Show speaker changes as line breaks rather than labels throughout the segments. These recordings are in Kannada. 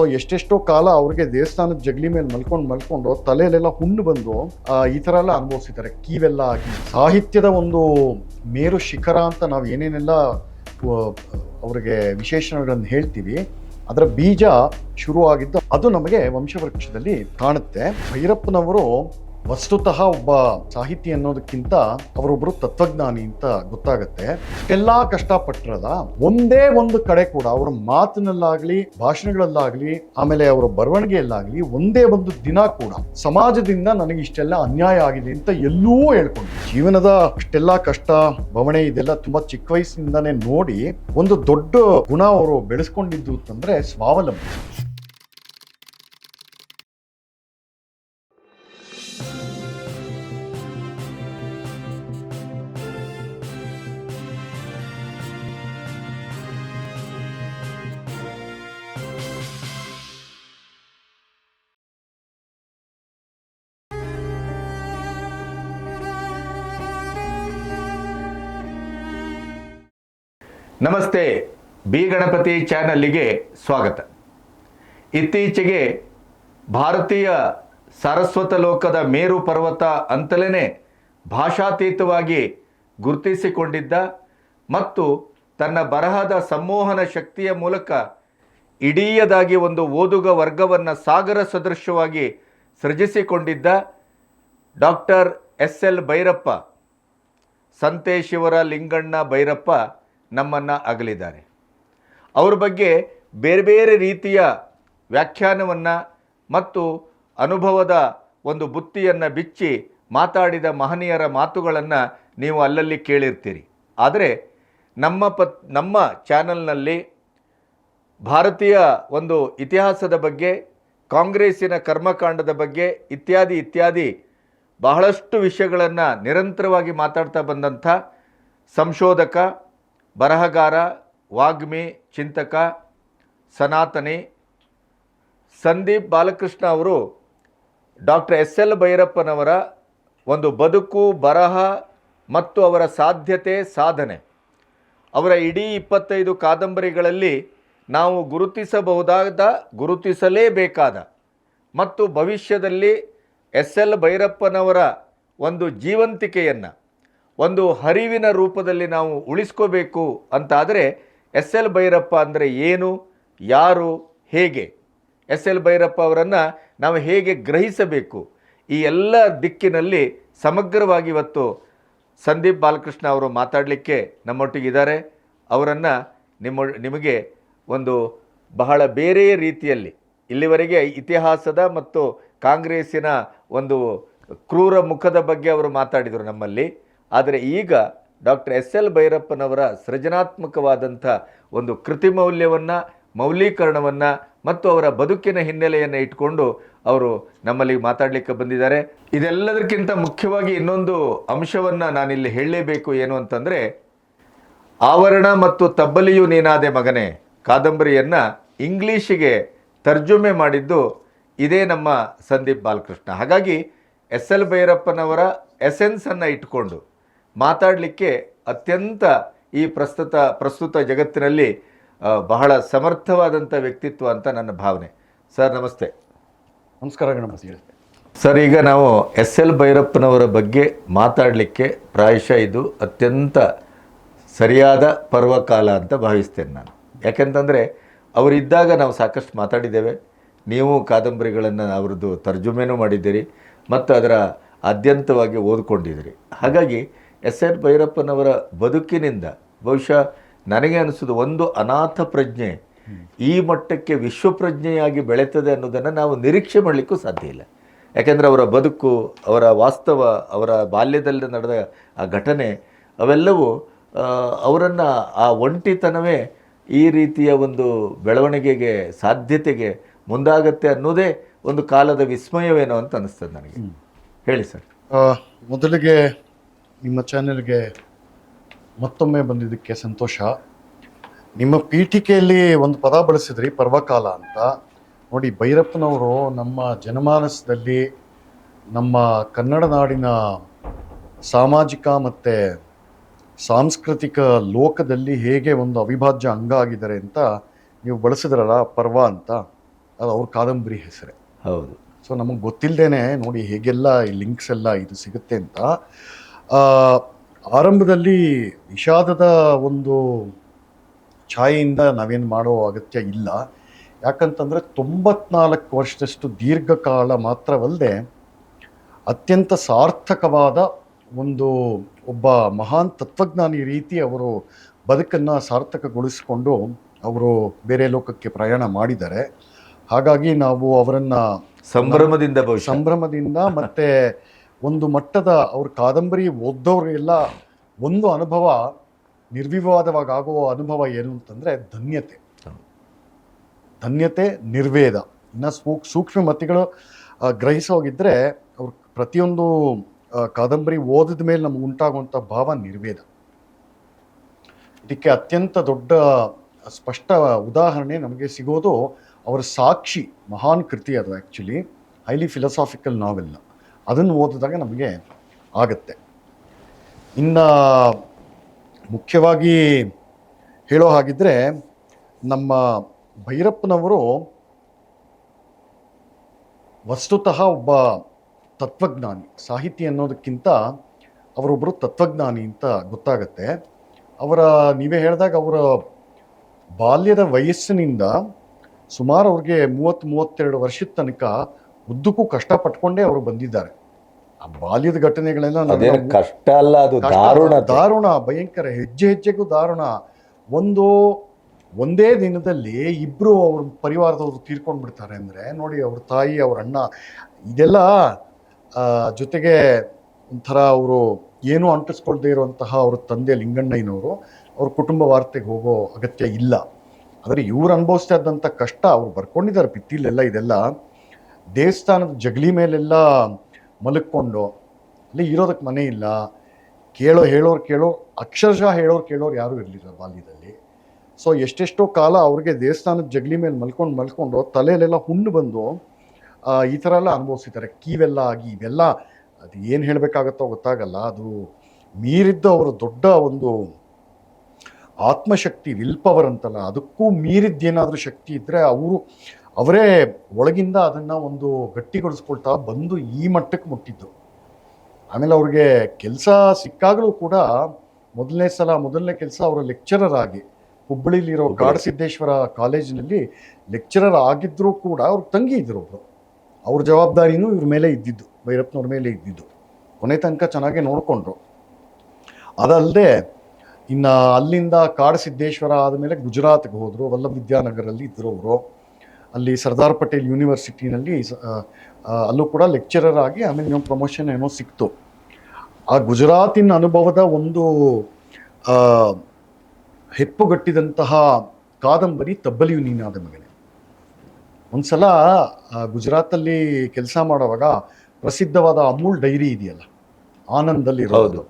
ಸೊ ಎಷ್ಟೆಷ್ಟೋ ಕಾಲ ಅವ್ರಿಗೆ ದೇವಸ್ಥಾನದ ಜಗಲಿ ಮೇಲೆ ಮಲ್ಕೊಂಡು ಮಲ್ಕೊಂಡು ತಲೆಯಲ್ಲೆಲ್ಲ ಹುಣ್ಣು ಬಂದು ಈ ಥರ ಎಲ್ಲ ಅನುಭವಿಸಿದ್ದಾರೆ. ಕೀವೆಲ್ಲ ಆಗಿ ಸಾಹಿತ್ಯದ ಒಂದು ಮೇರು ಶಿಖರ ಅಂತ ನಾವು ಏನೇನೆಲ್ಲ ಅವರಿಗೆ ಅವ್ರಿಗೆ ವಿಶೇಷಣಗಳನ್ನು ಹೇಳ್ತೀವಿ. ಅದರ ಬೀಜ ಶುರುವಾಗಿದ್ದು ಅದು ನಮಗೆ ವಂಶವೃಕ್ಷದಲ್ಲಿ ಕಾಣುತ್ತೆ. ಭೈರಪ್ಪನವರು ವಸ್ತುತಃ ಒಬ್ಬ ಸಾಹಿತಿ ಅನ್ನೋದಕ್ಕಿಂತ ಅವರೊಬ್ಬರು ತತ್ವಜ್ಞಾನಿ ಅಂತ ಗೊತ್ತಾಗತ್ತೆ. ಎಲ್ಲಾ ಕಷ್ಟಪಟ್ಟಿರದ ಒಂದೇ ಒಂದು ಕಡೆ ಕೂಡ ಅವರ ಮಾತಿನಲ್ಲಾಗ್ಲಿ, ಭಾಷಣಗಳಲ್ಲಾಗ್ಲಿ, ಆಮೇಲೆ ಅವರ ಬರವಣಿಗೆಯಲ್ಲಾಗ್ಲಿ ಒಂದೇ ಒಂದು ದಿನ ಕೂಡ ಸಮಾಜದಿಂದ ನನಗೆ ಇಷ್ಟೆಲ್ಲ ಅನ್ಯಾಯ ಆಗಿದೆ ಅಂತ ಎಲ್ಲೂ ಹೇಳ್ಕೊಂಡು ಜೀವನದ ಅಷ್ಟೆಲ್ಲ ಕಷ್ಟ ಭವಣೆ ಇದೆಲ್ಲ ತುಂಬಾ ಚಿಕ್ಕ ವಯಸ್ಸಿನಿಂದಾನೇ ನೋಡಿ ಒಂದು ದೊಡ್ಡ ಗುಣ ಅವರು ಬೆಳೆಸ್ಕೊಂಡಿದ್ದು ಅಂತಂದ್ರೆ ಸ್ವಾವಲಂಬಿ.
ನಮಸ್ತೆ, ಬಿ ಗಣಪತಿ ಚಾನಲ್ಲಿಗೆ ಸ್ವಾಗತ. ಇತ್ತೀಚೆಗೆ ಭಾರತೀಯ ಸಾರಸ್ವತ ಲೋಕದ ಮೇರು ಪರ್ವತ ಅಂತಲೇ ಭಾಷಾತೀತವಾಗಿ ಗುರುತಿಸಿಕೊಂಡಿದ್ದ ಮತ್ತು ತನ್ನ ಬರಹದ ಸಂಮೋಹನ ಶಕ್ತಿಯ ಮೂಲಕ ಇಡೀಯದಾಗಿ ಒಂದು ಓದುಗ ವರ್ಗವನ್ನು ಸಾಗರ ಸದೃಶವಾಗಿ ಸೃಜಿಸಿಕೊಂಡಿದ್ದ doctor S L Bhyrappa, Santeshivara Linganna Bhyrappa ನಮ್ಮನ್ನು ಅಗಲಿದ್ದಾರೆ. ಅವ್ರ ಬಗ್ಗೆ ಬೇರೆ ಬೇರೆ ರೀತಿಯ ವ್ಯಾಖ್ಯಾನವನ್ನು ಮತ್ತು ಅನುಭವದ ಒಂದು ಬುತ್ತಿಯನ್ನು ಬಿಚ್ಚಿ ಮಾತಾಡಿದ ಮಹನೀಯರ ಮಾತುಗಳನ್ನು ನೀವು ಅಲ್ಲಲ್ಲಿ ಕೇಳಿರ್ತೀರಿ. ಆದರೆ ನಮ್ಮ ಪತ್, ನಮ್ಮ ಚಾನಲ್ನಲ್ಲಿ ಭಾರತೀಯ ಒಂದು ಇತಿಹಾಸದ ಬಗ್ಗೆ, ಕಾಂಗ್ರೆಸ್ಸಿನ ಕರ್ಮಕಾಂಡದ ಬಗ್ಗೆ ಇತ್ಯಾದಿ ಇತ್ಯಾದಿ ಬಹಳಷ್ಟು ವಿಷಯಗಳನ್ನು ನಿರಂತರವಾಗಿ ಮಾತಾಡ್ತಾ ಬಂದಂಥ ಸಂಶೋಧಕ ಬರಹಗಾರ, ವಾಗ್ಮಿ, ಚಿಂತಕ, ಸನಾತನಿ, ಸಂದೀಪ್ ಬಾಲಕೃಷ್ಣ ಅವರು ಡಾಕ್ಟರ್ ಎಸ್ ಎಲ್ ಭೈರಪ್ಪನವರ ಒಂದು ಬದುಕು, ಬರಹ ಮತ್ತು ಅವರ ಸಾಧ್ಯತೆ, ಸಾಧನೆ. ಅವರ ಇಡೀ ಇಪ್ಪತ್ತೈದು ಕಾದಂಬರಿಗಳಲ್ಲಿ ನಾವು ಗುರುತಿಸಬಹುದಾದ, ಗುರುತಿಸಲೇಬೇಕಾದ ಮತ್ತು ಭವಿಷ್ಯದಲ್ಲಿ ಎಸ್ ಎಲ್ ಭೈರಪ್ಪನವರ ಒಂದು ಜೀವಂತಿಕೆಯನ್ನು ಒಂದು ಹರಿವಿನ ರೂಪದಲ್ಲಿ ನಾವು ಉಳಿಸ್ಕೋಬೇಕು ಅಂತಾದರೆ ಎಸ್ ಎಲ್ ಭೈರಪ್ಪ ಅಂದರೆ ಏನು, ಯಾರು, ಹೇಗೆ? ಎಸ್ ಎಲ್ ಭೈರಪ್ಪ ಅವರನ್ನು ನಾವು ಹೇಗೆ ಗ್ರಹಿಸಬೇಕು? ಈ ಎಲ್ಲ ದಿಕ್ಕಿನಲ್ಲಿ ಸಮಗ್ರವಾಗಿ ಇವತ್ತು ಸಂದೀಪ್ ಬಾಲಕೃಷ್ಣ ಅವರು ಮಾತಾಡಲಿಕ್ಕೆ ನಮ್ಮೊಟ್ಟಿಗಿದ್ದಾರೆ. ಅವರನ್ನು ನಿಮ್ಮ, ನಿಮಗೆ ಒಂದು ಬಹಳ ಬೇರೆ ರೀತಿಯಲ್ಲಿ ಇಲ್ಲಿವರೆಗೆ ಇತಿಹಾಸದ ಮತ್ತು ಕಾಂಗ್ರೆಸ್ಸಿನ ಒಂದು ಕ್ರೂರ ಮುಖದ ಬಗ್ಗೆ ಅವರು ಮಾತಾಡಿದರು ನಮ್ಮಲ್ಲಿ. ಆದರೆ ಈಗ ಡಾಕ್ಟರ್ ಎಸ್ ಎಲ್ ಭೈರಪ್ಪನವರ ಸೃಜನಾತ್ಮಕವಾದಂಥ ಒಂದು ಕೃತಿ ಮೌಲ್ಯವನ್ನು ಮೌಲ್ಯೀಕರಣವನ್ನು ಮತ್ತು ಅವರ ಬದುಕಿನ ಹಿನ್ನೆಲೆಯನ್ನು ಇಟ್ಕೊಂಡು ಅವರು ನಮ್ಮಲ್ಲಿ ಮಾತಾಡಲಿಕ್ಕೆ ಬಂದಿದ್ದಾರೆ. ಇದೆಲ್ಲದಕ್ಕಿಂತ ಮುಖ್ಯವಾಗಿ ಇನ್ನೊಂದು ಅಂಶವನ್ನು ನಾನಿಲ್ಲಿ ಹೇಳಲೇಬೇಕು ಏನು ಅಂತಂದರೆ, ಆವರಣ ಮತ್ತು ತಬ್ಬಲಿಯು ನೀನಾದೆ ಮಗನೇ, ಕಾದಂಬರಿಯನ್ನು ಇಂಗ್ಲೀಷಿಗೆ ತರ್ಜುಮೆ ಮಾಡಿದ್ದು ಇದೇ ನಮ್ಮ ಸಂದೀಪ್ ಬಾಲಕೃಷ್ಣ. ಹಾಗಾಗಿ ಎಸ್ ಎಲ್ ಭೈರಪ್ಪನವರ ಎಸೆನ್ಸನ್ನು ಇಟ್ಕೊಂಡು ಮಾತಾಡಲಿಕ್ಕೆ ಅತ್ಯಂತ ಈ ಪ್ರಸ್ತುತ ಪ್ರಸ್ತುತ ಜಗತ್ತಿನಲ್ಲಿ ಬಹಳ ಸಮರ್ಥವಾದಂಥ ವ್ಯಕ್ತಿತ್ವ ಅಂತ ನನ್ನ ಭಾವನೆ. ಸರ್ ನಮಸ್ತೆ.
ನಮಸ್ಕಾರ ನಮಸ್ತೆ
ಸರ್ ಈಗ ನಾವು ಎಸ್ ಎಲ್ ಭೈರಪ್ಪನವರ ಬಗ್ಗೆ ಮಾತಾಡಲಿಕ್ಕೆ ಪ್ರಾಯಶಃ ಇದು ಅತ್ಯಂತ ಸರಿಯಾದ ಪರ್ವಕಾಲ ಅಂತ ಭಾವಿಸ್ತೇನೆ ನಾನು. ಯಾಕೆಂತಂದರೆ ಅವರಿದ್ದಾಗ ನಾವು ಸಾಕಷ್ಟು ಮಾತಾಡಿದ್ದೇವೆ. ನೀವು ಕಾದಂಬರಿಗಳನ್ನು ಅವ್ರದ್ದು ತರ್ಜುಮೆನೂ ಮಾಡಿದ್ದೀರಿ ಮತ್ತು ಅದರ ಆದ್ಯಂತವಾಗಿ ಓದ್ಕೊಂಡಿದ್ದೀರಿ. ಹಾಗಾಗಿ ಎಸ್ ಎನ್ ಭೈರಪ್ಪನವರ ಬದುಕಿನಿಂದ ಬಹುಶಃ ನನಗೆ ಅನಿಸೋದು ಒಂದು ಅನಾಥ ಪ್ರಜ್ಞೆ ಈ ಮಟ್ಟಕ್ಕೆ ವಿಶ್ವಪ್ರಜ್ಞೆಯಾಗಿ ಬೆಳೆತದೆ ಅನ್ನೋದನ್ನು ನಾವು ನಿರೀಕ್ಷೆ ಮಾಡಲಿಕ್ಕೂ ಸಾಧ್ಯ ಇಲ್ಲ. ಯಾಕೆಂದರೆ ಅವರ ಬದುಕು ಅವರ ವಾಸ್ತವ ಅವರ ಬಾಲ್ಯದಲ್ಲಿ ನಡೆದ ಆ ಘಟನೆ ಅವೆಲ್ಲವೂ ಅವರನ್ನು ಆ ಒಂಟಿತನವೇ ಈ ರೀತಿಯ ಒಂದು ಬೆಳವಣಿಗೆಗೆ ಸಾಧ್ಯತೆಗೆ ಮುಂದಾಗತ್ತೆ ಅನ್ನೋದೇ ಒಂದು ಕಾಲದ ವಿಸ್ಮಯವೇನೋ ಅಂತ ಅನಿಸ್ತದೆ ನನಗೆ. ಹೇಳಿ ಸರ್.
ಮೊದಲಿಗೆ ನಿಮ್ಮ ಚಾನೆಲ್ಗೆ ಮತ್ತೊಮ್ಮೆ ಬಂದಿದ್ದಕ್ಕೆ ಸಂತೋಷ. ನಿಮ್ಮ ಪೀಠಿಕೆಯಲ್ಲಿ ಒಂದು ಪದ ಬಳಸಿದ್ರಿ ಪರ್ವಕಾಲ ಅಂತ. ನೋಡಿ ಭೈರಪ್ಪನವರು ನಮ್ಮ ಜನಮಾನಸದಲ್ಲಿ ನಮ್ಮ ಕನ್ನಡ ನಾಡಿನ ಸಾಮಾಜಿಕ ಮತ್ತು ಸಾಂಸ್ಕೃತಿಕ ಲೋಕದಲ್ಲಿ ಹೇಗೆ ಒಂದು ಅವಿಭಾಜ್ಯ ಅಂಗ ಆಗಿದ್ದಾರೆ ಅಂತ ನೀವು ಬಳಸಿದ್ರಲ್ಲ ಪರ್ವ ಅಂತ ಅದು ಅವ್ರ ಕಾದಂಬರಿ ಹೆಸರೇ.
ಹೌದು.
ಸೊ ನಮಗೆ ಗೊತ್ತಿಲ್ಲದೇನೆ ನೋಡಿ ಹೇಗೆಲ್ಲ ಈ ಲಿಂಕ್ಸ್ ಎಲ್ಲ ಇದು ಸಿಗುತ್ತೆ ಅಂತ. ಆರಂಭದಲ್ಲಿ ವಿಷಾದದ ಒಂದು ಛಾಯೆಯಿಂದ ನಾವೇನು ಮಾಡೋ ಅಗತ್ಯ ಇಲ್ಲ. ಯಾಕಂತಂದರೆ ತೊಂಬತ್ನಾಲ್ಕು ವರ್ಷದಷ್ಟು ದೀರ್ಘಕಾಲ ಮಾತ್ರವಲ್ಲದೆ ಅತ್ಯಂತ ಸಾರ್ಥಕವಾದ ಒಂದು ಒಬ್ಬ ಮಹಾನ್ ತತ್ವಜ್ಞಾನಿ ರೀತಿ ಅವರು ಬದುಕನ್ನು ಸಾರ್ಥಕಗೊಳಿಸಿಕೊಂಡು ಅವರು ಬೇರೆ ಲೋಕಕ್ಕೆ ಪ್ರಯಾಣ ಮಾಡಿದ್ದಾರೆ. ಹಾಗಾಗಿ ನಾವು ಅವರನ್ನು
ಸಂಭ್ರಮದಿಂದ
ಸಂಭ್ರಮದಿಂದ ಮತ್ತೆ ಒಂದು ಮಟ್ಟದ ಅವ್ರ ಕಾದಂಬರಿ ಓದೋರಿಗೆಲ್ಲ ಒಂದು ಅನುಭವ ನಿರ್ವಿವಾದವಾಗಿ ಆಗುವ ಅನುಭವ ಏನು ಅಂತಂದ್ರೆ ಧನ್ಯತೆ. ಧನ್ಯತೆ, ನಿರ್ವೇದ. ಇನ್ನು ಸೂಕ್ ಸೂಕ್ಷ್ಮ ಮತಿಗಳು ಗ್ರಹಿಸೋಗಿದ್ದರೆ ಅವ್ರ ಪ್ರತಿಯೊಂದು ಕಾದಂಬರಿ ಓದಿದ ಮೇಲೆ ನಮ್ಗೆ ಉಂಟಾಗುವಂಥ ಭಾವ ನಿರ್ವೇದ. ಇದಕ್ಕೆ ಅತ್ಯಂತ ದೊಡ್ಡ, ಸ್ಪಷ್ಟ ಉದಾಹರಣೆ ನಮಗೆ ಸಿಗೋದು ಅವರ ಸಾಕ್ಷಿ, ಮಹಾನ್ ಕೃತಿ ಅದು ಆ್ಯಕ್ಚುಲಿ ಹೈಲಿ ಫಿಲಸಾಫಿಕಲ್ ನಾವೆಲ್ಲ ಅದನ್ನು ಓದಿದಾಗ ನಮಗೆ ಆಗುತ್ತೆ. ಇನ್ನು ಮುಖ್ಯವಾಗಿ ಹೇಳೋ ಹಾಗಿದ್ರೆ ನಮ್ಮ ಭೈರಪ್ಪನವರು ವಸ್ತುತಃ ಒಬ್ಬ ತತ್ವಜ್ಞಾನಿ. ಸಾಹಿತಿ ಅನ್ನೋದಕ್ಕಿಂತ ಅವರೊಬ್ಬರು ತತ್ವಜ್ಞಾನಿ ಅಂತ ಗೊತ್ತಾಗತ್ತೆ. ಅವರ ನೀವೇ ಹೇಳಿದಾಗ ಅವರ ಬಾಲ್ಯದ ವಯಸ್ಸಿನಿಂದ ಸುಮಾರು ಅವ್ರಿಗೆ ಮೂವತ್ತು ಮೂವತ್ತೆರಡು ವರ್ಷದ ತನಕ ಉದ್ದಕ್ಕೂ ಕಷ್ಟಪಟ್ಕೊಂಡೇ ಅವರು ಬಂದಿದ್ದಾರೆ. ಆ ಬಾಲ್ಯದ ಘಟನೆಗಳೆಲ್ಲ ನನ್ನ
ಕಷ್ಟ ಅಲ್ಲ ಅದು
ಕಷ್ಟ,
ದಾರುಣ
ದಾರುಣ ಭಯಂಕರ ಹೆಜ್ಜೆ ಹೆಜ್ಜೆಗೂ ದಾರುಣ. ಒಂದು ಒಂದೇ ದಿನದಲ್ಲಿ ಇಬ್ಬರು ಅವ್ರ ಪರಿವಾರದವರು ತೀರ್ಕೊಂಡು ಬಿಡ್ತಾರೆ ಅಂದರೆ ನೋಡಿ ಅವ್ರ ತಾಯಿ ಅವ್ರ ಅಣ್ಣ ಇದೆಲ್ಲ ಆ, ಜೊತೆಗೆ ಒಂಥರ ಅವರು ಏನೂ ಅಂಟಿಸ್ಕೊಳ್ದೇ ಇರುವಂತಹ ಅವ್ರ ತಂದೆ ಲಿಂಗಣ್ಣಯ್ಯನವರು ಅವ್ರ ಕುಟುಂಬ ವಾರ್ತೆಗೆ ಹೋಗೋ ಅಗತ್ಯ ಇಲ್ಲ. ಆದರೆ ಇವ್ರು ಅನುಭವಿಸ್ತಾ ಇದ್ದಂಥ ಕಷ್ಟ ಅವ್ರು ಬರ್ಕೊಂಡಿದ್ದಾರೆ ಭಿತ್ತಿಲೆಲ್ಲ ಇದೆಲ್ಲ. ದೇವಸ್ಥಾನದ ಜಗಲಿ ಮೇಲೆಲ್ಲ ಮಲಕ್ಕೊಂಡು ಅಲ್ಲಿ ಇರೋದಕ್ಕೆ ಮನೆ ಇಲ್ಲ, ಕೇಳೋ, ಹೇಳೋರು ಕೇಳೋ, ಅಕ್ಷರಶಃ ಹೇಳೋರು ಕೇಳೋರು ಯಾರೂ ಇರಲಿಲ್ಲ ಬಾಲ್ಯದಲ್ಲಿ. ಸೊ ಎಷ್ಟೆಷ್ಟೋ ಕಾಲ ಅವ್ರಿಗೆ ದೇವಸ್ಥಾನದ ಜಗಲಿ ಮೇಲೆ ಮಲ್ಕೊಂಡು ಮಲ್ಕೊಂಡು ತಲೆಯಲ್ಲೆಲ್ಲ ಹುಣ್ಣು ಬಂದು ಈ ಥರ ಎಲ್ಲ ಅನುಭವಿಸಿದ್ದಾರೆ ಕೀವೆಲ್ಲ ಆಗಿ, ಇವೆಲ್ಲ ಅದು ಏನು ಹೇಳಬೇಕಾಗತ್ತೋ ಗೊತ್ತಾಗಲ್ಲ. ಅದು ಮೀರಿದ್ದ ಅವರ ದೊಡ್ಡ ಒಂದು ಆತ್ಮಶಕ್ತಿ, ವಿಲ್ ಪವರ್ ಅಂತಲ್ಲ, ಅದಕ್ಕೂ ಮೀರಿದ್ದೇನಾದರೂ ಶಕ್ತಿ ಇದ್ದರೆ ಅವರು ಅವರೇ ಒಳಗಿಂದ ಅದನ್ನು ಒಂದು ಗಟ್ಟಿಗೊಳಿಸ್ಕೊಳ್ತಾ ಬಂದು ಈ ಮಟ್ಟಕ್ಕೆ ಮುಟ್ಟಿದ್ದು. ಆಮೇಲೆ ಅವ್ರಿಗೆ ಕೆಲಸ ಸಿಕ್ಕಾಗಲೂ ಕೂಡ ಮೊದಲನೇ ಸಲ ಮೊದಲನೇ ಕೆಲಸ ಅವರ ಲೆಕ್ಚರರ್ ಆಗಿ ಹುಬ್ಬಳ್ಳಿಲಿರೋ
ಹುಬ್ಬಳ್ಳಿ.
ಕಾಡಸಿದ್ದೇಶ್ವರ ಕಾಲೇಜಿನಲ್ಲಿ ಲೆಕ್ಚರರ್ ಆಗಿದ್ದರೂ ಕೂಡ ಅವ್ರ ತಂಗಿ ಇದ್ದರು ಒಬ್ಬರು ಅವ್ರ ಜವಾಬ್ದಾರಿನೂ ಇವ್ರ ಮೇಲೆ ಇದ್ದಿದ್ದು ಭೈರಪ್ಪನವ್ರ ಮೇಲೆ ಇದ್ದಿದ್ದು. ಕೊನೆ ತನಕ ಚೆನ್ನಾಗಿ ನೋಡಿಕೊಂಡ್ರು. ಅದಲ್ಲದೆ ಇನ್ನು ಅಲ್ಲಿಂದ ಕಾಡಸಿದ್ದೇಶ್ವರ ಆದಮೇಲೆ ಗುಜರಾತ್ಗೆ ಹೋದರು ವಲ್ಲಭ ವಿದ್ಯಾನಗರಲ್ಲಿ ಇದ್ದರು ಅವರು. ಅಲ್ಲಿ ಸರ್ದಾರ್ ಪಟೇಲ್ ಯೂನಿವರ್ಸಿಟಿನಲ್ಲಿ ಅಲ್ಲೂ ಕೂಡ ಲೆಕ್ಚರರ್ ಆಗಿ ಆಮೇಲೆ ಏನೋ ಪ್ರಮೋಷನ್ ಏನೋ ಸಿಕ್ತು. ಆ ಗುಜರಾತಿನ ಅನುಭವದ ಒಂದು ಹೆಪ್ಪುಗಟ್ಟಿದಂತಹ ಕಾದಂಬರಿ ತಬ್ಬಲಿಯು ನೀನಾದ ಮಗನೆ. ಒಂದು ಸಲ ಗುಜರಾತಲ್ಲಿ ಕೆಲಸ ಮಾಡುವಾಗ ಪ್ರಸಿದ್ಧವಾದ ಅಮೂಲ್ ಡೈರಿ ಇದೆಯಲ್ಲ ಆನಂದಲ್ಲಿ. ಇರೋದು.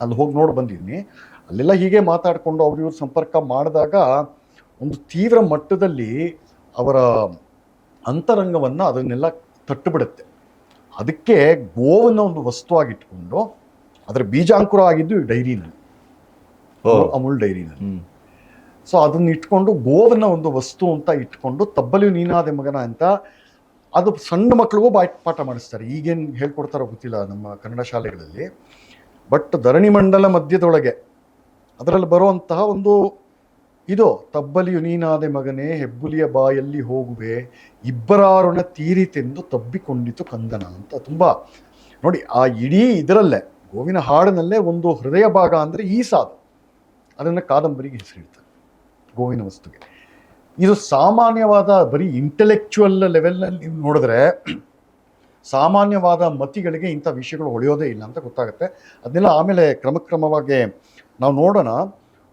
ಅಲ್ಲಿ ಹೋಗಿ ನೋಡಿ ಬಂದಿದ್ದೀನಿ ಅಲ್ಲೆಲ್ಲ ಹೀಗೆ ಮಾತಾಡಿಕೊಂಡು ಅವ್ರು ಇವ್ರು ಸಂಪರ್ಕ ಮಾಡಿದಾಗ ಒಂದು ತೀವ್ರ ಮಟ್ಟದಲ್ಲಿ ಅವರ ಅಂತರಂಗವನ್ನು ಅದನ್ನೆಲ್ಲ ತಟ್ಟುಬಿಡುತ್ತೆ. ಅದಕ್ಕೆ ಗೋವನ್ನು ಒಂದು ವಸ್ತುವಾಗಿಟ್ಕೊಂಡು ಅದರ ಬೀಜಾಂಕುರ ಆಗಿದ್ದು ಈ ಡೈರಿನಲ್ಲಿ. ಅಮೂಲ್ ಡೈರಿನಲ್ಲಿ. ಸೊ ಅದನ್ನ ಇಟ್ಕೊಂಡು ಗೋವನ್ನ ಒಂದು ವಸ್ತು ಅಂತ ಇಟ್ಕೊಂಡು ತಬ್ಬಲಿಯು ನೀನಾದೆ ಮಗನ ಅಂತ ಅದು ಸಣ್ಣ ಮಕ್ಕಳಿಗೂ ಬಾಯ್ ಪಾಠ ಮಾಡಿಸ್ತಾರೆ. ಈಗೇನು ಹೇಳ್ಕೊಡ್ತಾರೋ ಗೊತ್ತಿಲ್ಲ ನಮ್ಮ ಕನ್ನಡ ಶಾಲೆಗಳಲ್ಲಿ. ಬಟ್ ಧರಣಿ ಮಂಡಲ ಮಧ್ಯದೊಳಗೆ ಅದರಲ್ಲಿ ಬರುವಂತಹ ಒಂದು ಇದು, ತಬ್ಬಲಿಯು ನೀನಾದೆ ಮಗನೇ, ಹೆಬ್ಬುಲಿಯ ಬಾಯಲ್ಲಿ ಹೋಗುವೆ, ಇಬ್ಬರಾರುಣ ತೀರಿತೆಂದು ತಬ್ಬಿಕೊಂಡಿತು ಕಂದನ ಅಂತ ತುಂಬ. ನೋಡಿ, ಆ ಇಡೀ ಇದರಲ್ಲೇ, ಗೋವಿನ ಹಾಡಿನಲ್ಲೇ ಒಂದು ಹೃದಯ ಭಾಗ ಅಂದರೆ ಈ ಸಾಲು ಅದನ್ನು ಕಾದಂಬರಿಗೆ ಹೆಸರಿಡ್ತಾರೆ, ಗೋವಿನ ವಸ್ತುಗೆ. ಇದು ಸಾಮಾನ್ಯವಾದ ಬರೀ ಇಂಟೆಲೆಕ್ಚುವಲ್ ಲೆವೆಲ್ನಲ್ಲಿ ನೀವು ನೋಡಿದ್ರೆ, ಸಾಮಾನ್ಯವಾದ ಮತಿಗಳಿಗೆ ಇಂಥ ವಿಷಯಗಳು ಹೊಳೆಯೋದೇ ಇಲ್ಲ ಅಂತ ಗೊತ್ತಾಗುತ್ತೆ. ಅದನ್ನೆಲ್ಲ ಆಮೇಲೆ ಕ್ರಮಕ್ರಮವಾಗಿ ನಾವು ನೋಡೋಣ.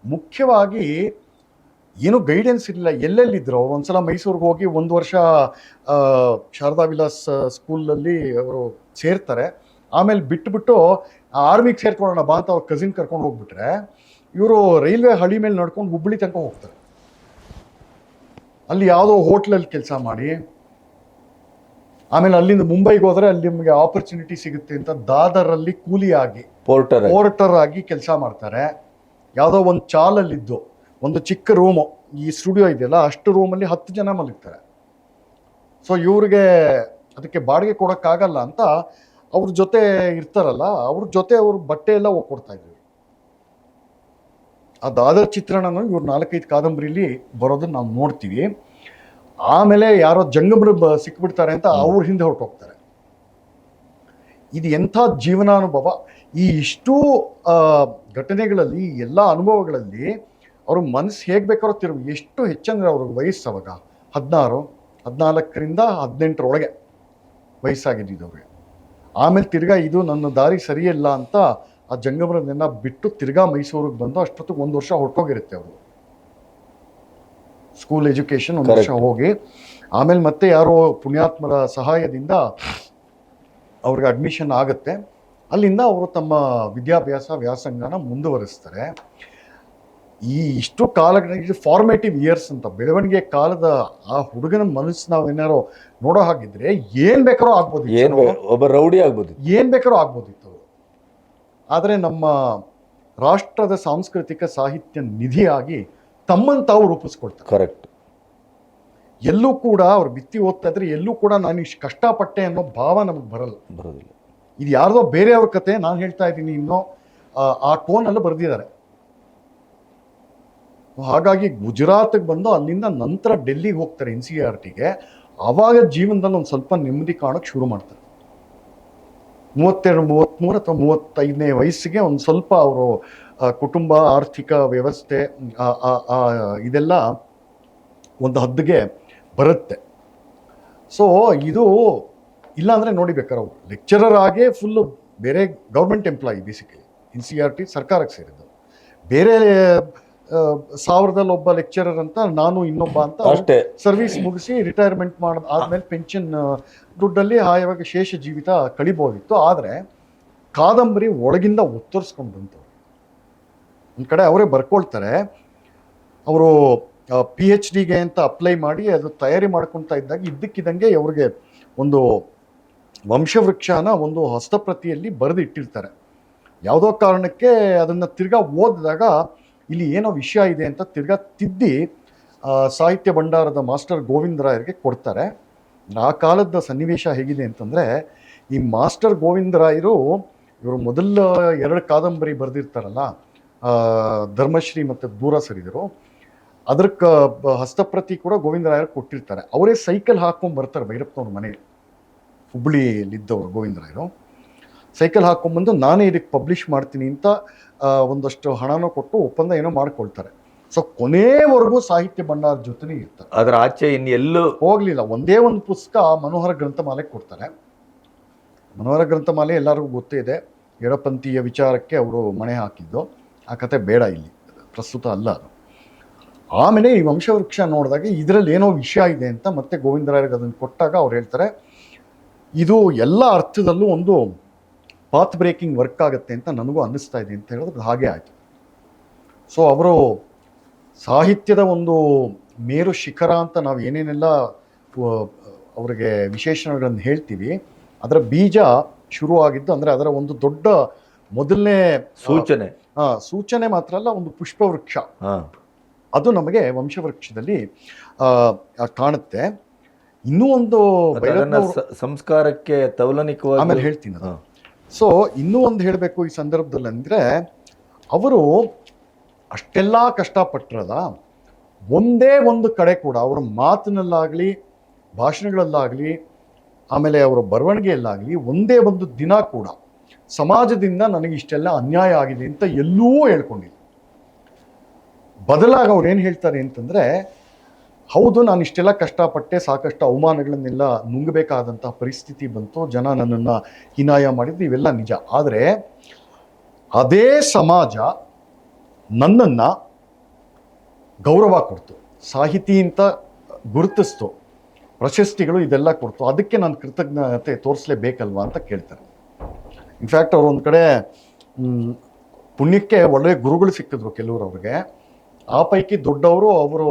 ಮುಖ್ಯವಾಗಿ ಏನು ಗೈಡೆನ್ಸ್ ಇಲ್ಲ ಎಲ್ಲೆಲ್ಲಿದ್ರು? ಒಂದ್ಸಲ ಮೈಸೂರಿಗೆ ಹೋಗಿ ಒಂದು ವರ್ಷ ಶಾರದಾ ವಿಲಾಸ್ ಸ್ಕೂಲಲ್ಲಿ ಅವರು ಸೇರ್ತಾರೆ. ಆಮೇಲೆ ಬಿಟ್ಬಿಟ್ಟು ಆರ್ಮಿಗೆ ಸೇರ್ಕೊಳ್ಳೋಣ ಬಾ ಅಂತ ಅವ್ರ ಕಸಿನ್ ಕರ್ಕೊಂಡು ಹೋಗ್ಬಿಟ್ರೆ ಇವರು ರೈಲ್ವೆ ಹಳಿ ಮೇಲೆ ನಡ್ಕೊಂಡು ಹುಬ್ಬಳ್ಳಿ ತನಕ ಹೋಗ್ತಾರೆ. ಅಲ್ಲಿ ಯಾವುದೋ ಹೋಟ್ಲಲ್ಲಿ ಕೆಲಸ ಮಾಡಿ ಆಮೇಲೆ ಅಲ್ಲಿಂದ ಮುಂಬೈಗೆ ಹೋದರೆ ಅಲ್ಲಿ ನಿಮಗೆ ಆಪರ್ಚುನಿಟಿ ಸಿಗುತ್ತೆ ಅಂತ ದಾದರಲ್ಲಿ ಕೂಲಿಯಾಗಿ
ಪೋರ್ಟರ್
ಪೋರ್ಟರ್ ಆಗಿ ಕೆಲಸ ಮಾಡ್ತಾರೆ. ಯಾವುದೋ ಒಂದು ಚಾಲಲ್ಲಿದ್ದು. ಒಂದು ಚಿಕ್ಕ ರೂಮು, ಈ ಸ್ಟುಡಿಯೋ ಇದೆಯಲ್ಲ, ಅಷ್ಟು ರೂಮಲ್ಲಿ ಹತ್ತು ಜನ ಮಲಗ್ತಾರೆ. ಸೊ ಇವ್ರಿಗೆ ಅದಕ್ಕೆ ಬಾಡಿಗೆ ಕೊಡೋಕ್ಕಾಗಲ್ಲ ಅಂತ ಅವ್ರ ಜೊತೆ ಇರ್ತಾರಲ್ಲ, ಅವ್ರ ಜೊತೆ ಅವ್ರ ಬಟ್ಟೆ ಎಲ್ಲ ಕೊಡ್ತಾ ಇದ್ರು ಅದಾದ ಚಿತ್ರಣನ ಇವ್ರು ನಾಲ್ಕೈದು ಕಾದಂಬರಿಲಿ ಬರೋದನ್ನ ನಾವು ನೋಡ್ತೀವಿ. ಆಮೇಲೆ ಯಾರೋ ಜಂಗಮರು ಬ ಸಿಕ್ಬಿಡ್ತಾರೆ ಅಂತ ಅವ್ರ ಹಿಂದೆ ಹೊರಟೋಗ್ತಾರೆ ಇದು ಎಂಥ ಜೀವನಾನುಭವ. ಈ ಇಷ್ಟು ಘಟನೆಗಳಲ್ಲಿ ಎಲ್ಲ ಅನುಭವಗಳಲ್ಲಿ ಅವ್ರ ಮನಸ್ಸು ಹೇಗೆ ಬೇಕಾದ್ರೂ ತಿರು ಎಷ್ಟು ಹೆಚ್ಚಂದರೆ ಅವ್ರಿಗೆ ವಯಸ್ಸು ಅವಾಗ. ಹದಿನಾರು ಹದಿನಾಲ್ಕರಿಂದ ಹದಿನೆಂಟರೊಳಗೆ ವಯಸ್ಸಾಗಿದ್ದು ಅವ್ರಿಗೆ. ಆಮೇಲೆ ತಿರ್ಗಾ ಇದು ನನ್ನ ದಾರಿ ಸರಿಯಿಲ್ಲ ಅಂತ ಆ ಜಂಗಮರನ್ನೆಲ್ಲ ಬಿಟ್ಟು ತಿರ್ಗಾ ಮೈಸೂರಿಗೆ ಬಂದು ಅಷ್ಟೊತ್ತಿಗೆ ಒಂದು ವರ್ಷ ಹೊರಟೋಗಿರುತ್ತೆ ಅವರು. ಸ್ಕೂಲ್ ಎಜುಕೇಶನ್ ಒಂದು ವರ್ಷ ಹೋಗಿ ಆಮೇಲೆ ಮತ್ತೆ ಯಾರೋ ಪುಣ್ಯಾತ್ಮರ ಸಹಾಯದಿಂದ ಅವ್ರಿಗೆ ಅಡ್ಮಿಷನ್ ಆಗುತ್ತೆ. ಅಲ್ಲಿಂದ ಅವರು ತಮ್ಮ ವಿದ್ಯಾಭ್ಯಾಸ ವ್ಯಾಸಂಗನ ಮುಂದುವರಿಸ್ತಾರೆ. ಈ ಇಷ್ಟು ಕಾಲ ಫಾರ್ಮೇಟಿವ್ ಇಯರ್ಸ್ ಅಂತ ಬೆಳವಣಿಗೆ ಕಾಲದ ಆ ಹುಡುಗನ ಮನಸ್ಸು ನಾವು ಏನಾರೋ ನೋಡೋ ಹಾಗಿದ್ರೆ ಏನ್ ಬೇಕಾರೋ ಆಗ್ಬೋದು
ಏನು ಒಬ್ಬ ರೌಡಿ ಆಗ್ಬೋದು.
ಏನ್ ಬೇಕಾದ್ರೂ ಆಗ್ಬೋದಿತ್ತು ಆದರೆ ನಮ್ಮ ರಾಷ್ಟ್ರದ ಸಾಂಸ್ಕೃತಿಕ ಸಾಹಿತ್ಯ ನಿಧಿಯಾಗಿ ತಮ್ಮನ್ನು ತಾವು ರೂಪಿಸ್ಕೊಳ್ತಾರೆ.
ಕರೆಕ್ಟ್
ಎಲ್ಲೂ ಕೂಡ ಅವ್ರು ಬಿತ್ತಿ ಓದ್ತಾ ಇದ್ರೆ ಎಲ್ಲೂ ಕೂಡ ನಾನು ಇಷ್ಟು ಕಷ್ಟಪಟ್ಟೆ ಅನ್ನೋ ಭಾವ ನಮಗೆ ಬರಲ್ಲ.
ಬರೋದಿಲ್ಲ.
ಇದು ಯಾರ್ದೋ ಬೇರೆಯವ್ರ ಕತೆ ನಾನು ಹೇಳ್ತಾ ಇದ್ದೀನಿ ಇನ್ನೂ ಆ- ಆ ಟೋನಲ್ಲಿ ಬರೆದಿದ್ದಾರೆ. ಹಾಗಾಗಿ ಗುಜರಾತ್ಗೆ ಬಂದು ಅಲ್ಲಿಂದ ನಂತರ ಡೆಲ್ಲಿಗೆ ಹೋಗ್ತಾರೆ ಎನ್ ಸಿ ಆರ್ ಟಿಗೆ ಆವಾಗ ಜೀವನದಲ್ಲಿ ಒಂದು ಸ್ವಲ್ಪ ನೆಮ್ಮದಿ ಕಾಣೋಕೆ ಶುರು ಮಾಡ್ತಾರೆ. ಮೂವತ್ತೆರಡು, ಮೂವತ್ತ್ಮೂರು ಅಥವಾ ಮೂವತ್ತೈದನೇ ವಯಸ್ಸಿಗೆ ಒಂದು ಸ್ವಲ್ಪ ಅವರು ಕುಟುಂಬ, ಆರ್ಥಿಕ ವ್ಯವಸ್ಥೆ ಇದೆಲ್ಲ ಒಂದು ಹದ್ದಿಗೆ ಬರುತ್ತೆ. ಸೊ ಇದು ಇಲ್ಲಾಂದರೆ ನೋಡಿ ಬೇಕಾದ್ರೆ ಅವರು. ಲೆಕ್ಚರರ್ ಆಗೇ ಫುಲ್ಲು ಬೇರೆ government employee basically N C R T ಸರ್ಕಾರಕ್ಕೆ ಸೇರಿದ್ದು. ಬೇರೆ ಸಾವಿರದಲ್ಲಿ ಒಬ್ಬ ಲೆಕ್ಚರರ್ ಅಂತ ನಾನು ಇನ್ನೊಬ್ಬ ಅಂತ
ಅಷ್ಟೇ.
ಸರ್ವಿಸ್ ಮುಗಿಸಿ ರಿಟೈರ್ಮೆಂಟ್ ಮಾಡ ಆದ್ಮೇಲೆ ಪೆನ್ಷನ್ ದುಡ್ಡಲ್ಲಿ ಆಯವಾಗ ಶೇಷ ಜೀವಿತ ಕಳಿಬೋದಿತ್ತು. ಆದರೆ ಕಾದಂಬರಿ ಒಳಗಿಂದ ಒತ್ತರಿಸ್ಕೊಂಡು ಬಂತು ಒಂದು ಕಡೆ ಅವರೇ ಬರ್ಕೊಳ್ತಾರೆ. ಅವರು ಪಿ ಎಚ್ ಡಿಗೆ ಅಂತ ಅಪ್ಲೈ ಮಾಡಿ ಅದು ತಯಾರಿ ಮಾಡ್ಕೊತಾ ಇದ್ದಾಗ ಇದ್ದಕ್ಕಿದ್ದಂಗೆ ಅವ್ರಿಗೆ ಒಂದು ವಂಶವೃಕ್ಷನ ಒಂದು ಹಸ್ತಪ್ರತಿಯಲ್ಲಿ ಬರೆದಿಟ್ಟಿರ್ತಾರೆ. ಯಾವುದೋ ಕಾರಣಕ್ಕೆ ಅದನ್ನು ತಿರ್ಗಾ ಓದಿದಾಗ ಇಲ್ಲಿ ಏನೋ ವಿಷಯ ಇದೆ ಅಂತ ತಿರ್ಗಾ ತಿದ್ದಿ ಸಾಹಿತ್ಯ ಭಂಡಾರದ ಮಾಸ್ಟರ್ ಗೋವಿಂದರಾಯರಿಗೆ ಕೊಡ್ತಾರೆ. ಆ ಕಾಲದ ಸನ್ನಿವೇಶ ಹೇಗಿದೆ ಅಂತಂದರೆ, ಈ ಮಾಸ್ಟರ್ ಗೋವಿಂದರಾಯರು ಇವರು ಮೊದಲ ಎರಡು ಕಾದಂಬರಿ ಬರೆದಿರ್ತಾರಲ್ಲ ಧರ್ಮಶ್ರೀ ಮತ್ತು ದೂರ ಸರಿದರು. ಅದ್ರ ಕ ಹಸ್ತಪ್ರತಿ ಕೂಡ ಗೋವಿಂದರಾಯರು ಕೊಟ್ಟಿರ್ತಾರೆ. ಅವರೇ ಸೈಕಲ್ ಹಾಕ್ಕೊಂಡು ಬರ್ತಾರೆ ಭೈರಪ್ಪನವ್ರ ಹುಬ್ಬಳ್ಳಿಯಲ್ಲಿದ್ದವರು ಗೋವಿಂದರಾಯರು ಸೈಕಲ್ ಹಾಕ್ಕೊಂಬಂದು ನಾನೇ ಇದಕ್ಕೆ ಪಬ್ಲಿಷ್ ಮಾಡ್ತೀನಿ ಅಂತ ಒಂದಷ್ಟು ಹಣನೂ ಕೊಟ್ಟು ಒಪ್ಪಂದ ಏನೋ ಮಾಡ್ಕೊಳ್ತಾರೆ. ಸೊ ಕೊನೆವರೆಗೂ ಸಾಹಿತ್ಯ ಭಂಡಾರ ಜೊತೆನೇ ಇರ್ತಾರೆ.
ಅದರ ಆಚೆ ಇನ್ನು ಎಲ್ಲೂ
ಹೋಗಲಿಲ್ಲ. ಒಂದೇ ಒಂದು ಪುಸ್ತಕ ಮನೋಹರ ಗ್ರಂಥಮಾಲೆ ಕೊಡ್ತಾರೆ. ಮನೋಹರ ಗ್ರಂಥಮಾಲೆ ಎಲ್ಲರಿಗೂ ಗೊತ್ತೇ ಇದೆ. ಎಡಪಂಥೀಯ ವಿಚಾರಕ್ಕೆ ಅವರು ಮಣೆ ಹಾಕಿದ್ದು. ಆ ಕತೆ ಬೇಡ ಇಲ್ಲಿ. ಪ್ರಸ್ತುತ ಅಲ್ಲ ಅದು. ಆಮೇಲೆ ಈ ವಂಶವೃಕ್ಷ ನೋಡಿದಾಗ ಇದರಲ್ಲಿ ಏನೋ ವಿಷಯ ಇದೆ ಅಂತ ಮತ್ತೆ ಗೋವಿಂದರಾಯರಿಗೆ ಅದನ್ನು ಕೊಟ್ಟಾಗ ಅವ್ರು ಹೇಳ್ತಾರೆ ಇದು ಎಲ್ಲ ಅರ್ಥದಲ್ಲೂ ಒಂದು ಪಾತ್ ಬ್ರೇಕಿಂಗ್ ವರ್ಕ್ ಆಗುತ್ತೆ ಅಂತ ನನಗೂ ಅನ್ನಿಸ್ತಾ ಇದೆ ಅಂತ ಹೇಳಿದ್ರೆ ಹಾಗೆ ಆಯಿತು. ಸೊ ಅವರು ಸಾಹಿತ್ಯದ ಒಂದು ಮೇರು ಶಿಖರ ಅಂತ ನಾವು ಏನೇನೆಲ್ಲ ಅವರಿಗೆ ವಿಶೇಷಣಗಳನ್ನು ಹೇಳ್ತೀವಿ ಅದರ ಬೀಜ ಶುರುವಾಗಿದ್ದು ಅಂದರೆ ಅದರ ಒಂದು ದೊಡ್ಡ ಮೊದಲನೇ
ಸೂಚನೆ.
ಹಾಂ ಸೂಚನೆ ಮಾತ್ರ ಅಲ್ಲ ಒಂದು ಪುಷ್ಪವೃಕ್ಷ.
ಹಾ.
ಅದು ನಮಗೆ ವಂಶವೃಕ್ಷದಲ್ಲಿ ಕಾಣುತ್ತೆ. ಇನ್ನೂ ಒಂದು
ಸಂಸ್ಕಾರಕ್ಕೆ ತೌಲನಿಕವಾಗಿ
ಆಮೇಲೆ ಹೇಳ್ತೀನಿ. ಸೊ ಇನ್ನೂ ಒಂದು ಹೇಳಬೇಕು ಈ ಸಂದರ್ಭದಲ್ಲಿ ಅಂದರೆ, ಅವರು ಅಷ್ಟೆಲ್ಲ ಕಷ್ಟಪಟ್ಟಿರಲ್ಲ ಒಂದೇ ಒಂದು ಕಡೆ ಕೂಡ ಅವರ ಮಾತಿನಲ್ಲಾಗಲಿ, ಭಾಷಣಗಳಲ್ಲಾಗಲಿ, ಆಮೇಲೆ ಅವರ ಬರವಣಿಗೆಯಲ್ಲಾಗಲಿ ಒಂದೇ ಒಂದು ದಿನ ಕೂಡ ಸಮಾಜದಿಂದ ನನಗೆ ಇಷ್ಟೆಲ್ಲ ಅನ್ಯಾಯ ಆಗಿದೆ ಅಂತ ಎಲ್ಲೂ ಹೇಳ್ಕೊಂಡಿಲ್ಲ. ಬದಲಾಗಿ ಅವ್ರು ಏನು ಹೇಳ್ತಾರೆ ಅಂತಂದರೆ ಹೌದು, ನಾನು ಇಷ್ಟೆಲ್ಲ ಕಷ್ಟಪಟ್ಟೆ, ಸಾಕಷ್ಟು ಅವಮಾನಗಳನ್ನೆಲ್ಲ ನುಂಗಬೇಕಾದಂಥ ಪರಿಸ್ಥಿತಿ ಬಂತು. ಜನ ನನ್ನನ್ನು ಹೀನಾಯ ಮಾಡಿದ್ರು. ಇವೆಲ್ಲ ನಿಜ. ಆದರೆ ಅದೇ ಸಮಾಜ ನನ್ನನ್ನು ಗೌರವ ಕೊಡ್ತು. ಸಾಹಿತಿ ಗುರುತಿಸ್ತು. ಪ್ರಶಸ್ತಿಗಳು ಇದೆಲ್ಲ ಕೊಡ್ತು. ಅದಕ್ಕೆ ನಾನು ಕೃತಜ್ಞತೆ ತೋರಿಸ್ಲೇಬೇಕಲ್ವಾ ಅಂತ ಕೇಳ್ತಾರೆ. ಇನ್ಫ್ಯಾಕ್ಟ್ ಅವರು ಒಂದು ಕಡೆ ಪುಣ್ಯಕ್ಕೆ ಒಳ್ಳೆಯ ಗುರುಗಳು ಸಿಕ್ಕಿದ್ರು ಕೆಲವರು ಅವ್ರಿಗೆ. ಆ ಪೈಕಿ ದೊಡ್ಡವರು, ಅವರು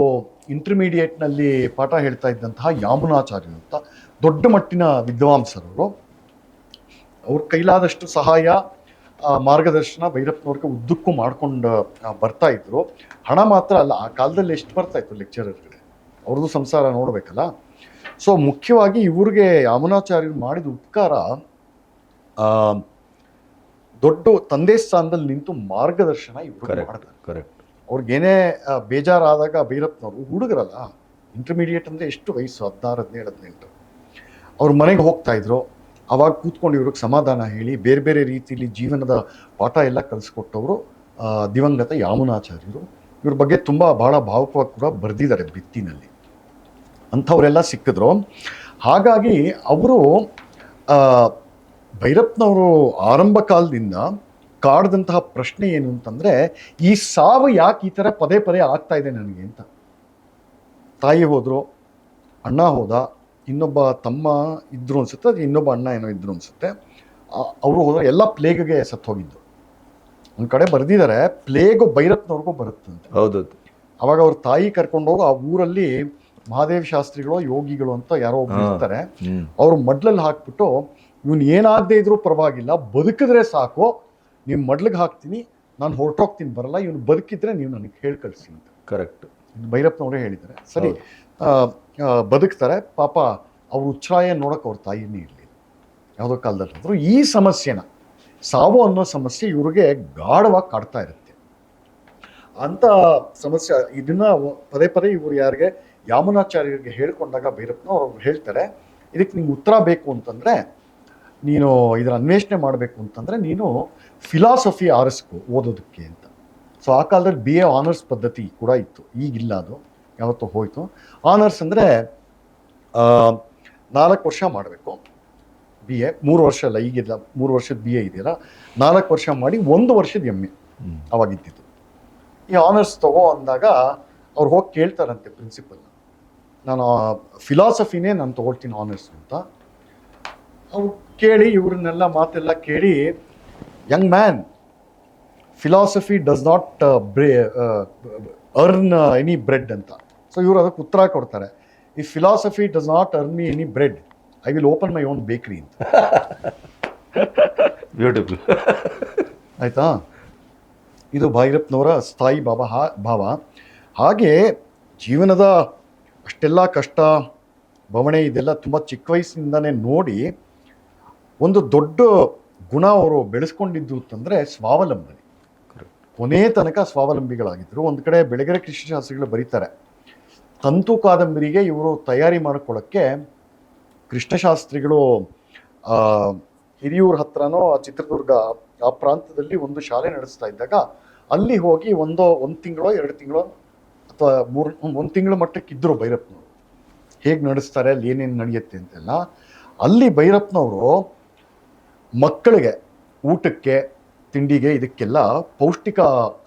ಇಂಟರ್ಮೀಡಿಯೇಟ್ನಲ್ಲಿ ಪಾಠ ಹೇಳ್ತಾ ಇದ್ದಂತಹ ಯಾಮುನಾಚಾರ್ಯರು ಅಂತ ದೊಡ್ಡ ಮಟ್ಟಿನ ವಿದ್ವಾಂಸರವರು. ಅವ್ರ ಕೈಲಾದಷ್ಟು ಸಹಾಯ ಮಾರ್ಗದರ್ಶನ ಭೈರಪ್ಪನವ್ರಿಗೆ ಉದ್ದಕ್ಕೂ ಮಾಡ್ಕೊಂಡು ಬರ್ತಾ ಇದ್ರು. ಹಣ ಮಾತ್ರ ಅಲ್ಲ ಆ ಕಾಲದಲ್ಲಿ ಎಷ್ಟು ಬರ್ತಾ ಇತ್ತು ಲೆಕ್ಚರರ್ಗಳಿಗೆ ಅವ್ರದ್ದು ಸಂಸಾರ ನೋಡಬೇಕಲ್ಲ. ಸೊ ಮುಖ್ಯವಾಗಿ ಇವ್ರಿಗೆ ಯಾಮುನಾಚಾರ್ಯರು ಮಾಡಿದ ಉಪಕಾರ ದೊಡ್ಡ ತಂದೆ ಸ್ಥಾನದಲ್ಲಿ ನಿಂತು ಮಾರ್ಗದರ್ಶನ
ಇವರು
ಮಾಡ್ತಾರೆ.
ಕರೆಕ್ಟ್
ಅವ್ರಿಗೇನೇ ಬೇಜಾರಾದಾಗ ಭೈರಪ್ಪನವರು ಹುಡುಗರಲ್ಲ ಇಂಟರ್ಮೀಡಿಯೇಟ್ ಅಂದರೆ ಎಷ್ಟು ವಯಸ್ಸು? ಹದಿನಾರು, ಹದಿನೇಳು, ಹದಿನೆಂಟು. ಅವ್ರ ಮನೆಗೆ ಹೋಗ್ತಾ ಇದ್ರು. ಅವಾಗ ಕೂತ್ಕೊಂಡು ಇವ್ರಿಗೆ ಸಮಾಧಾನ ಹೇಳಿ, ಬೇರೆ ಬೇರೆ ರೀತಿಯಲ್ಲಿ ಜೀವನದ ಪಾಠ ಎಲ್ಲ ಕಲಿಸ್ಕೊಟ್ಟವರು ದಿವಂಗತ ಯಾಮುನಾಚಾರ್ಯರು. ಇವ್ರ ಬಗ್ಗೆ ತುಂಬ ಭಾಳ ಭಾವುಕವಾಗಿ ಕೂಡ ಬರೆದಿದ್ದಾರೆ ಬಿತ್ತಿನಲ್ಲಿ. ಅಂಥವರೆಲ್ಲ ಸಿಕ್ಕಿದ್ರು. ಹಾಗಾಗಿ ಅವರು ಭೈರಪ್ಪನವರು ಆರಂಭ ಕಾಲದಿಂದ ಕಾಡ್ದಂತಹ ಪ್ರಶ್ನೆ ಏನು ಅಂತಂದ್ರೆ ಈ ಸಾವು ಯಾಕೆ ಈ ಥರ ಪದೇ ಪದೇ ಆಗ್ತಾ ಇದೆ ನನಗೆ ಅಂತ. ತಾಯಿ ಹೋದರು ಅಣ್ಣ ಹೋದ ಇನ್ನೊಬ್ಬ ತಮ್ಮ ಇದ್ರು ಅನ್ಸುತ್ತೆ ಅದು ಇನ್ನೊಬ್ಬ ಅಣ್ಣ ಏನೋ ಇದ್ರು ಅನ್ಸುತ್ತೆ. ಅವರು ಹೋದ್ರೆ ಎಲ್ಲ ಪ್ಲೇಗ್ಗೆ ಸತ್ತು ಹೋಗಿದ್ದು. ಒಂದು ಕಡೆ ಬರೆದಿದ್ದಾರೆ ಪ್ಲೇಗು ಭೈರಪ್ಪನವ್ರಿಗೂ ಬರುತ್ತಂತೆ
ಹೌದು
ಅವಾಗ ಅವ್ರ ತಾಯಿ ಕರ್ಕೊಂಡೋಗಿ ಆ ಊರಲ್ಲಿ ಮಹಾದೇವ ಶಾಸ್ತ್ರಿಗಳು ಯೋಗಿಗಳು ಅಂತ ಯಾರೋ ಒಬ್ರು. ಇರ್ತಾರೆ.
ಅವರು
ಅವ್ರು ಮಡ್ಲಲ್ಲಿ ಹಾಕ್ಬಿಟ್ಟು ಇವ್ನು ಏನಾಗದೇ ಇದ್ರೂ ಪರವಾಗಿಲ್ಲ ಬದುಕಿದ್ರೆ ಸಾಕು ನೀವು ಮಡ್ಲಿಗೆ ಹಾಕ್ತೀನಿ ನಾನು ಹೊರಟೋಗ್ತೀನಿ ಬರಲ್ಲ ಇವನು ಬದುಕಿದ್ರೆ ನೀವು ನನಗೆ ಹೇಳಿ ಕಳಿಸಿ ಅಂತ.
ಕರೆಕ್ಟ್
ಭೈರಪ್ಪನವರೇ ಹೇಳಿದ್ದಾರೆ. ಸರಿ ಬದುಕ್ತಾರೆ ಪಾಪ ಅವ್ರ ಉಚ್ಛ್ರಾಯ ನೋಡೋಕೆ ಅವ್ರ ತಾಯಿನೇ ಇರಲಿ. ಯಾವುದೋ ಕಾಲದಲ್ಲಿ ಆದರೂ ಈ ಸಮಸ್ಯೆನ ಸಾವು ಅನ್ನೋ ಸಮಸ್ಯೆ ಇವ್ರಿಗೆ ಗಾಢವಾಗಿ ಕಾಡ್ತಾ ಇರುತ್ತೆ. ಅಂಥ ಸಮಸ್ಯೆ ಇದನ್ನ ಪದೇ ಪದೇ ಇವರು ಯಾರಿಗೆ ಯಾಮನಾಚಾರ್ಯರಿಗೆ ಹೇಳ್ಕೊಂಡಾಗ ಭೈರಪ್ಪನವ್ರು ಅವ್ರು ಹೇಳ್ತಾರೆ ಇದಕ್ಕೆ ನಿಮ್ಗೆ ಉತ್ತರ ಬೇಕು ಅಂತಂದ್ರೆ ನೀನು ಇದರ ಅನ್ವೇಷಣೆ ಮಾಡಬೇಕು ಅಂತಂದರೆ ನೀನು ಫಿಲಾಸಫಿ ಆರಿಸ್ಕೊ ಓದೋದಕ್ಕೆ ಅಂತ. ಸೊ ಆ ಕಾಲದಲ್ಲಿ ಬಿ ಎ ಆನರ್ಸ್ ಪದ್ಧತಿ ಕೂಡ ಇತ್ತು. ಈಗಿಲ್ಲ ಅದು. ಯಾವತ್ತೋ ಹೋಯಿತು. ಆನರ್ಸ್ ಅಂದರೆ ನಾಲ್ಕು ವರ್ಷ ಮಾಡಬೇಕು. ಬಿ ಎ ಮೂರು ವರ್ಷ ಅಲ್ಲ ಈಗಿಲ್ಲ. ಮೂರು ವರ್ಷದ ಬಿ ಎ ಇದೆಯಲ್ಲ. ನಾಲ್ಕು ವರ್ಷ ಮಾಡಿ ಒಂದು ವರ್ಷದ ಎಂ
ಎ
ಅವಾಗಿದ್ದಿದ್ದು. ಈ ಆನರ್ಸ್ ತಗೋ ಅಂದಾಗ ಅವ್ರು ಹೋಗಿ ಕೇಳ್ತಾರಂತೆ ಪ್ರಿನ್ಸಿಪಲ್ ನಾನು ಫಿಲಾಸಫಿನೇ ನಾನು ತಗೊಳ್ತೀನಿ ಆನರ್ಸ್ ಅಂತ. ಅವ್ರು ಕೇಳಿ ಇವ್ರನ್ನೆಲ್ಲ ಮಾತೆಲ್ಲ ಕೇಳಿ young man philosophy does not bre earn any bread ಅಂತ. ಸೊ ಇವರು ಅದಕ್ಕೆ ಉತ್ತರ ಕೊಡ್ತಾರೆ ಈ philosophy does not earn me any bread I will open my own bakery ಅಂತ.
ಬ್ಯೂಟಿಫುಲ್
ಆಯ್ತಾ? ಇದು ಭೈರಪ್ಪನವರ ಸ್ಥಾಯಿ ಭಾವ ಹಾ ಭಾವ. ಹಾಗೆ ಜೀವನದ ಅಷ್ಟೆಲ್ಲ ಕಷ್ಟ ಬವಣೆ ಇದೆಲ್ಲ ತುಂಬ ಚಿಕ್ಕ ವಯಸ್ಸಿನಿಂದನೇ ನೋಡಿ ಒಂದು ದೊಡ್ಡ ಗುಣ ಅವರು ಬೆಳೆಸ್ಕೊಂಡಿದ್ದು ಅಂತಂದರೆ ಸ್ವಾವಲಂಬನೆ. ಕೊನೆಯ ತನಕ ಸ್ವಾವಲಂಬಿಗಳಾಗಿದ್ದರು ಒಂದು ಕಡೆ ಬೆಳಗೆರೆ ಕೃಷ್ಣಶಾಸ್ತ್ರಿಗಳು ಬರೀತಾರೆ, ತಂತು ಕಾದಂಬರಿಗೆ ಇವರು ತಯಾರಿ ಮಾಡ್ಕೊಳ್ಳೋಕ್ಕೆ ಕೃಷ್ಣಶಾಸ್ತ್ರಿಗಳು ಹಿರಿಯೂರ್ ಹತ್ರನೋ ಚಿತ್ರದುರ್ಗ, ಆ ಪ್ರಾಂತದಲ್ಲಿ ಒಂದು ಶಾಲೆ ನಡೆಸ್ತಾ ಇದ್ದಾಗ ಅಲ್ಲಿ ಹೋಗಿ ಒಂದು ಒಂದು ತಿಂಗಳೋ, ಎರಡು ತಿಂಗಳೋ ಅಥವಾ ಮೂರು, ಒಂದು ತಿಂಗಳ ಮಟ್ಟಕ್ಕೆ ಇದ್ರು ಭೈರಪ್ಪನವರು. ಹೇಗೆ ನಡೆಸ್ತಾರೆ, ಅಲ್ಲಿ ಏನೇನು ನಡೆಯುತ್ತೆ ಅಂತೆಲ್ಲ, ಅಲ್ಲಿ ಭೈರಪ್ಪನವರು ಮಕ್ಕಳಿಗೆ ಊಟಕ್ಕೆ ತಿಂಡಿಗೆ ಇದಕ್ಕೆಲ್ಲ ಪೌಷ್ಟಿಕ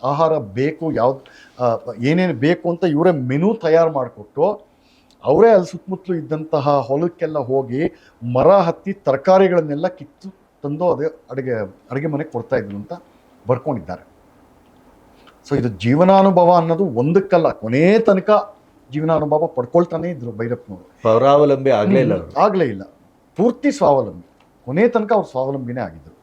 ಆಹಾರ ಬೇಕು ಯಾವ್ದು ಏನೇನು ಬೇಕು ಅಂತ ಇವರೇ ಮೆನು ತಯಾರು ಮಾಡಿಕೊಟ್ಟು ಅವರೇ ಅಲ್ಲಿ ಸುತ್ತಮುತ್ತಲು ಇದ್ದಂತಹ ಹೊಲಕ್ಕೆಲ್ಲ ಹೋಗಿ ಮರ ಹತ್ತಿ ತರಕಾರಿಗಳನ್ನೆಲ್ಲ ಕಿತ್ತು ತಂದು ಅದೇ ಅಡುಗೆ ಅಡುಗೆ ಮನೆಗೆ ಕೊಡ್ತಾ ಇದ್ರು ಅಂತ ಬರ್ಕೊಂಡಿದ್ದಾರೆ. ಸೊ ಇದು ಜೀವನಾನುಭವ ಅನ್ನೋದು ಒಂದಕ್ಕಲ್ಲ ಕೊನೆಯ ತನಕ ಜೀವನಾನುಭವ ಪಡ್ಕೊಳ್ತಾನೆ ಇದ್ರು ಭೈರಪ್ಪನವರು.
ಸ್ವಾವಲಂಬಿ ಆಗಲೇ ಇಲ್ಲ
ಆಗಲೇ ಇಲ್ಲ. ಪೂರ್ತಿ ಸ್ವಾವಲಂಬಿ. ಕೊನೆ ತನಕ ಅವ್ರು ಸ್ವಾವಲಂಬಿನೇ ಆಗಿದ್ರು.